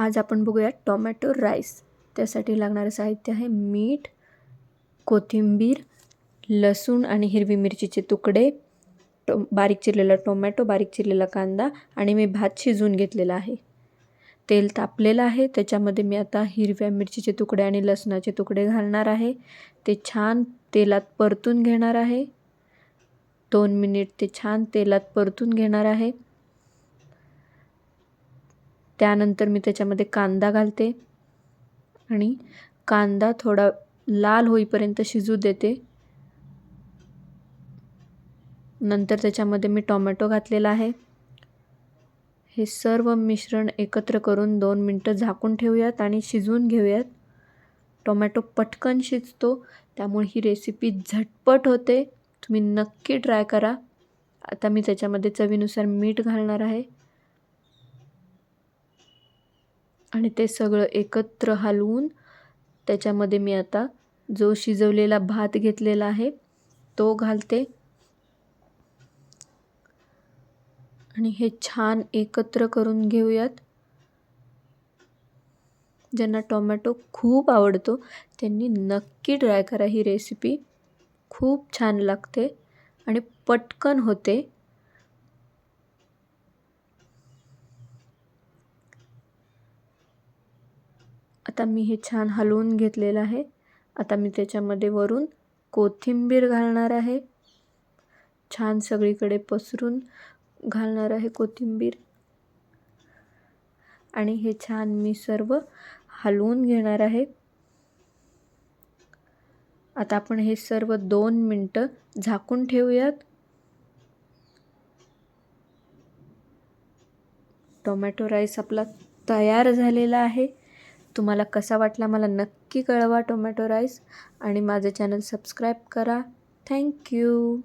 आज आपण बघूया टोमॅटो राईस. त्यासाठी लागणारं साहित्य आहे मीठ कोथिंबीर लसूण आणि हिरवी मिरचीचे तुकडे टो बारीक चिरलेला टोमॅटो बारीक चिरलेला कांदा आणि मी भात शिजवून घेतलेला आहे. तेल तापलेलं आहे. त्याच्यामध्ये मी आता हिरव्या मिरचीचे तुकडे आणि लसणाचे तुकडे घालणार आहे. ते छान तेलात परतून घेणार आहे. दोन मिनिट ते छान तेलात परतून घेणार आहे. त्यानंतर मी त्याच्यामध्ये कांदा घालते आणि कांदा थोडा लाल होईपर्यंत शिजू देते. नंतर त्याच्यामध्ये मी टोमॅटो घातलेला आहे. हे सर्व मिश्रण एकत्र करून दोन मिनटं झाकून ठेवूयात आणि शिजवून घेऊयात. टोमॅटो पटकन शिजतो त्यामुळे ही रेसिपी झटपट होते. तुम्ही नक्की ट्राय करा. आता मी त्याच्यामध्ये चवीनुसार मीठ घालणार आहे. आणि ते सगळं एकत्र हलवून त्याच्यामध्ये मी आता जो शिजवलेला भात घेतलेला आहे तो घालते. आणि हे छान एकत्र करून घेऊयात. ज्यांना टोमॅटो खूप आवडतो त्यांनी नक्की ट्राय करा ही रेसिपी. खूप छान लागते आणि पटकन होते. आता मी हे छान हलवून घेतलेलं आहे. आता मी त्याच्यामध्ये वरून कोथिंबीर घालणार आहे. छान सगळीकडे पसरून घालणार आहे कोथिंबीर. आणि हे छान मी सर्व हलवून घेणार आहे. आता आपण हे सर्व दोन मिनटं झाकून ठेवूयात. टोमॅटो राईस आपला तयार झालेला आहे. तुम्हाला कसा वाटला मला नक्की कळवा टोमॅटो राईस आणि माझं चॅनल सबस्क्राईब करा. थँक्यू.